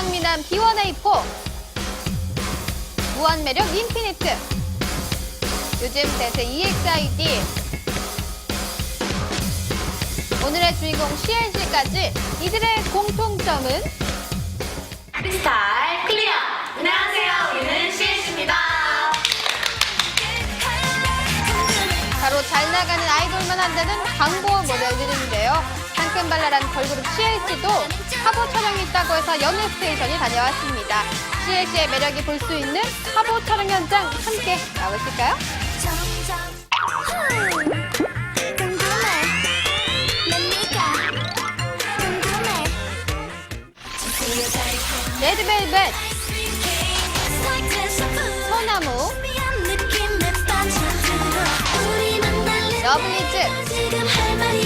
불황미남 B1A4 무한 매력 인피니트 요즘 대세 EXID 오늘의 주인공 CLC까지 이들의 공통점은 프리스타일 클리어! 안녕하세요, 우리는 CS입니다. 바로 잘 나가는 아이돌만 한다는 광고 모델들인데요. 상큼발랄한 걸그룹 CLC도 화보 촬영이 있다고 해서 연예 스테이션이 다녀왔습니다. CLC의 매력이 볼 수 있는 화보 촬영 현장 함께 궁금해 레드벨벳, 소나무, 러블리즈,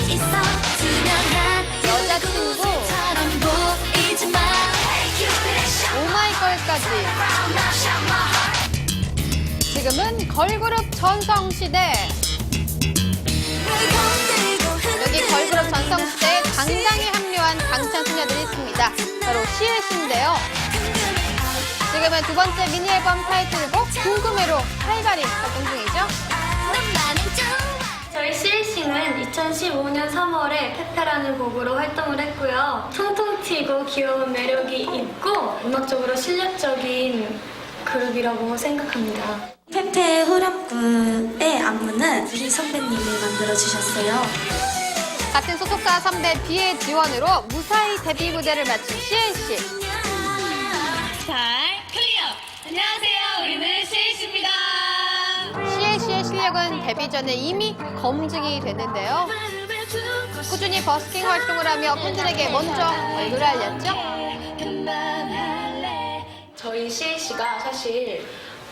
끝까지 지금은 걸그룹 전성시대. 여기 걸그룹 전성시대에 당당히 합류한 당찬 소녀들이 있습니다. 바로 시애씨인데요. 지금은 두 번째 미니앨범 타이틀곡 궁금해로 활발히 활동 중이죠. 저희 시애씨는 2015년 3월에 페페라는 곡으로 활동을 했고요. 튀고 귀여운 매력이 있고 음악적으로 실력적인 그룹이라고 생각합니다. 페페 후렴구의 안무는 우리 선배님이 만들어주셨어요. 같은 소속사 선배 B의 지원으로 무사히 데뷔 무대를 마친 CLC. 스타일 클리어! 안녕하세요, 우리는 CS입니다. CLC의 실력은 데뷔 전에 이미 검증이 됐는데요. 꾸준히 버스킹 활동을 하며 팬들에게 먼저 얼굴을 알렸죠. 저희 CLC가 사실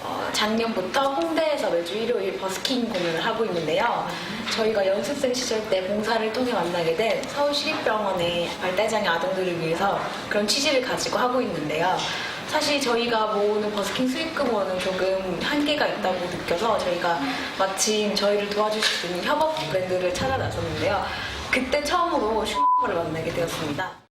어, 작년부터 홍대에서 매주 일요일 버스킹 공연을 하고 있는데요. 저희가 연습생 시절 때 봉사를 통해 만나게 된 서울시립병원의 발달장애 아동들을 위해서 그런 취지를 가지고 하고 있는데요. 사실 저희가 모으는 버스킹 수익금원은 조금 한계가 있다고 느껴서 저희가 마침 저희를 도와주실 수 있는 협업 브랜드를 찾아 나섰는데요. 그때 처음으로 슈퍼를 만나게 되었습니다.